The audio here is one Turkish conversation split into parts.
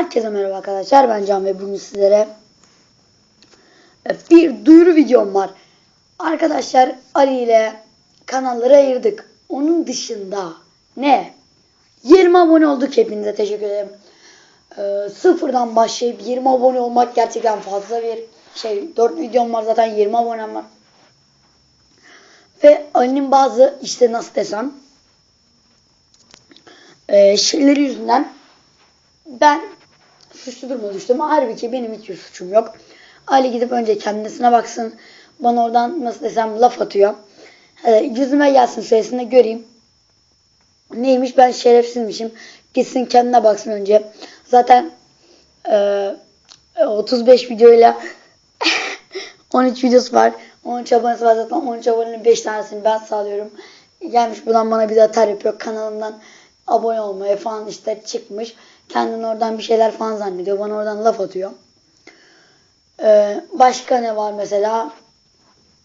Herkese merhaba arkadaşlar. Ben Can ve bugün sizlere e, bir duyuru videom var. Arkadaşlar Ali ile kanalları ayırdık. Onun dışında ne? 20 abone olduk. Hepinize teşekkür ederim. Ee, sıfırdan başlayıp 20 abone olmak gerçekten fazla bir şey. 4 videom var zaten 20 abonem var. Ve Ali'nin bazı işte nasıl desem e, şeyleri yüzünden ben suçlu duruma düştüm. Halbuki benim hiçbir suçum yok. Ali gidip önce kendisine baksın. Bana oradan nasıl desem laf atıyor. Ee, yüzüme gelsin sayesinde göreyim. Neymiş ben şerefsizmişim. Gitsin kendine baksın önce. Zaten e, 35 videoyla 13 videosu var. 13 abonesi var zaten. 13 abonenin 5 tanesini ben sağlıyorum. Gelmiş buradan bana bir de atar yapıyor. Kanalımdan abone olmaya falan işte çıkmış. Kendini oradan bir şeyler falan zannediyor. Bana oradan laf atıyor. Ee, başka ne var mesela?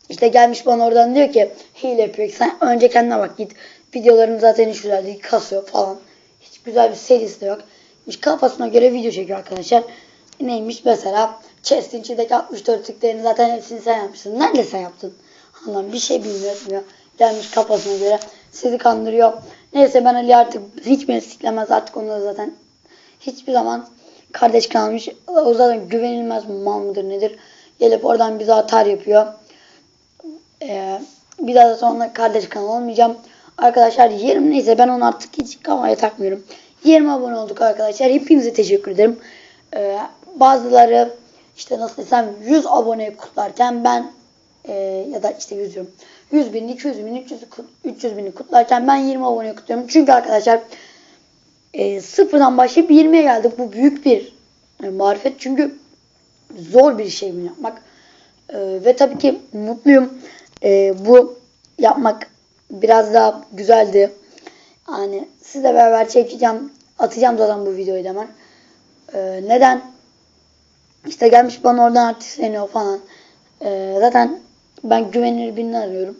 İşte gelmiş bana oradan diyor ki hile yapıyor. Sen önce kendine bak git. Videolarım zaten hiç güzel değil. Kasıyor falan. Hiç güzel bir serisi de yok. Hiç kafasına göre video çekiyor arkadaşlar. Neymiş mesela chest'in içindeki 64 tıklarını zaten hepsini sen yapmışsın. Nerede sen yaptın? Allah'ım bir şey bilmiyorsun ya. Gelmiş kafasına göre sizi kandırıyor. Neyse ben Ali artık hiç beni siklemez artık onları zaten hiçbir zaman kardeş kalmış. O zaten güvenilmez mal mıdır nedir? Gelip oradan bize atar yapıyor. Ee, bir daha da sonra kardeş kanal olmayacağım. Arkadaşlar 20 neyse ben onu artık hiç kafaya takmıyorum. 20 abone olduk arkadaşlar. Hepinize teşekkür ederim. Ee, bazıları işte nasıl desem 100 abone kutlarken ben e, ya da işte 100 diyorum. 100 bin, 200 bin, 300, 300 bini kutlarken ben 20 abone kutluyorum. Çünkü arkadaşlar e, sıfırdan başlayıp 20'ye geldik. Bu büyük bir e, marifet. Çünkü zor bir şey bunu yapmak. E, ve tabii ki mutluyum. E, bu yapmak biraz daha güzeldi. Yani sizle beraber çekeceğim. Atacağım zaten bu videoyu hemen. E, neden? İşte gelmiş bana oradan artistleniyor falan. E, zaten ben güvenilir birini arıyorum.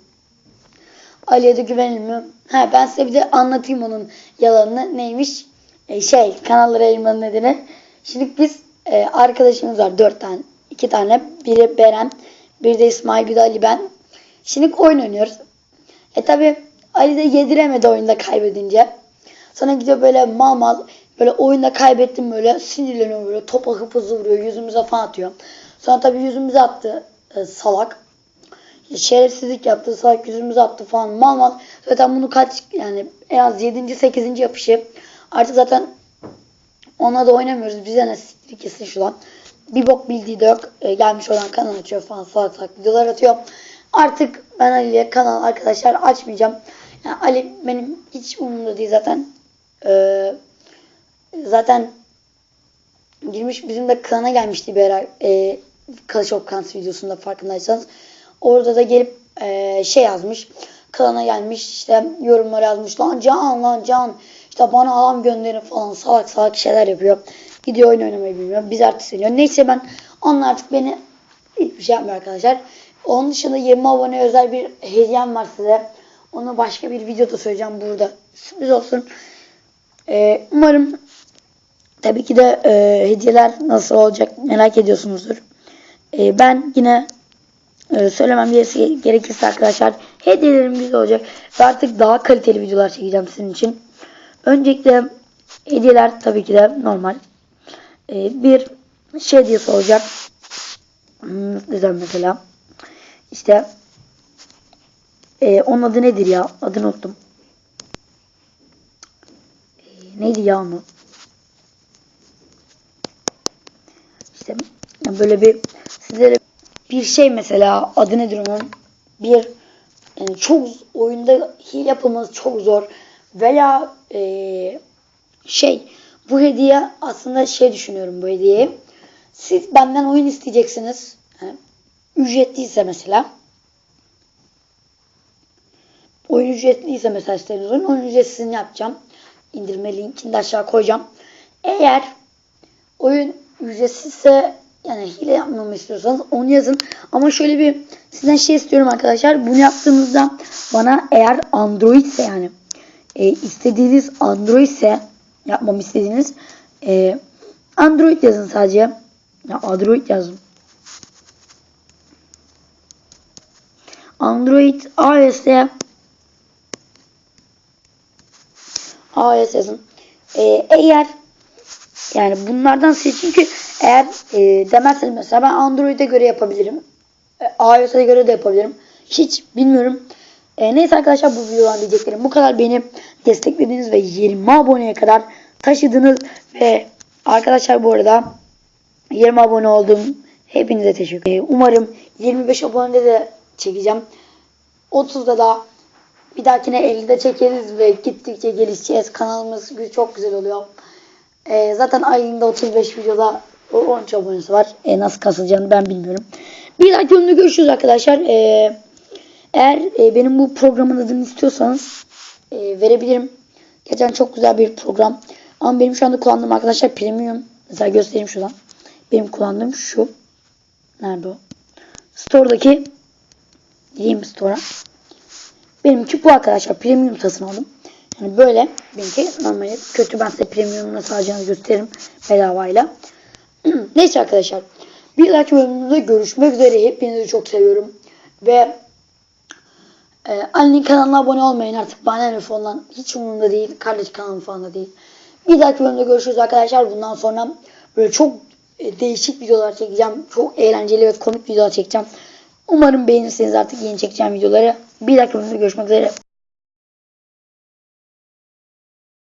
Ali'ye de güvenilmiyor. Ha, ben size bir de anlatayım onun yalanını. Neymiş? E, şey kanallara yayınlamanın nedeni. Şimdi biz e, arkadaşımız var. Dört tane. iki tane. Biri Beren. Bir de İsmail. Bir de Ali ben. Şimdi oyun oynuyoruz. E tabi Ali de yediremedi oyunda kaybedince. Sonra gidiyor böyle mal mal böyle oyunda kaybettim böyle sinirleniyor böyle topa hıp hızlı vuruyor yüzümüze falan atıyor. Sonra tabi yüzümüze attı e, salak şerefsizlik yaptı, salak yüzümüze attı falan mal mal. Zaten bunu kaç yani en az 7. 8. yapışı. Artık zaten ona da oynamıyoruz. Bize ne siktir kesin şu lan. Bir bok bildiği de yok. E, gelmiş olan kanal açıyor falan salak salak videolar atıyor. Artık ben Ali'ye kanal arkadaşlar açmayacağım. Yani Ali benim hiç umurumda değil zaten. Ee, zaten girmiş bizim de klana gelmişti bir ara. E, Clash of Clans videosunda farkındaysanız. Orada da gelip e, şey yazmış. Klana gelmiş işte yorumlar yazmış. Lan can lan can. İşte bana adam gönderin falan salak salak şeyler yapıyor. Gidiyor oyun oynamayı bilmiyor. Biz artistleniyor. Neyse ben onlar artık beni hiçbir şey yapmıyor arkadaşlar. Onun dışında 20 abone özel bir hediyem var size. Onu başka bir videoda söyleyeceğim burada. Sürpriz olsun. Ee, umarım tabii ki de e, hediyeler nasıl olacak merak ediyorsunuzdur. E, ben yine e, söylemem gerisi- gerekirse arkadaşlar hediyelerim güzel olacak. Ve artık daha kaliteli videolar çekeceğim sizin için. Öncelikle hediyeler tabii ki de normal. E, bir şey hediyesi olacak. Hmm, Nasıl desem mesela. İşte e, onun adı nedir ya? Adını unuttum. E, neydi ya onu? İşte böyle bir sizlere bir şey mesela adı nedir onun? Bir yani çok oyunda hile yapılması çok zor. Veya e, şey bu hediye aslında şey düşünüyorum bu hediyeyi. Siz benden oyun isteyeceksiniz. Yani ücretliyse mesela. Oyun ücretliyse mesela istediğiniz oyun, oyun ücretsizini yapacağım. İndirme linkini de aşağı koyacağım. Eğer oyun ücretsizse yani hile yapmamı istiyorsanız onu yazın. Ama şöyle bir sizden şey istiyorum arkadaşlar. Bunu yaptığınızda bana eğer Android ise yani e, istediğiniz Android ise yapmamı istediğiniz e, Android yazın sadece. Ya Android yazın. Android iOS'e iOS yazın. Ee, eğer yani bunlardan seçin ki eğer e, demezseniz mesela ben Android'e göre yapabilirim. E, iOS'e göre de yapabilirim. Hiç bilmiyorum. E, neyse arkadaşlar bu videodan diyeceklerim. Bu kadar beni desteklediğiniz ve 20 aboneye kadar taşıdınız ve arkadaşlar bu arada 20 abone oldum. Hepinize teşekkür ederim. Umarım 25 abonede de çekeceğim. 30'da da bir dahakine 50'de çekeriz ve gittikçe gelişeceğiz. Kanalımız çok güzel oluyor. Ee, zaten ayında 35 videoda o 13 abonesi var. Ee, nasıl kasılacağını ben bilmiyorum. Bir dahaki bölümde görüşürüz arkadaşlar. Ee, eğer e, benim bu programın adını istiyorsanız e, verebilirim. Gerçekten çok güzel bir program. Ama benim şu anda kullandığım arkadaşlar premium. Mesela göstereyim şuradan. Benim kullandığım şu. Nerede o? Store'daki Gideyim Store'a. Benimki bu arkadaşlar. Premium satın aldım. Yani böyle. Benimki normalde kötü. Ben size premium nasıl alacağını gösteririm bedavayla. Neyse arkadaşlar. Bir dahaki bölümümüzde görüşmek üzere. Hepinizi çok seviyorum. Ve e, Ali'nin kanalına abone olmayın artık. Bana ne falan. Hiç umurumda değil. Kardeş kanalım falan da değil. Bir dahaki bölümde görüşürüz arkadaşlar. Bundan sonra böyle çok e, değişik videolar çekeceğim. Çok eğlenceli ve komik videolar çekeceğim. Umarım beğenirsiniz artık yeni çekeceğim videoları. Bir dahaki bölümde görüşmek üzere.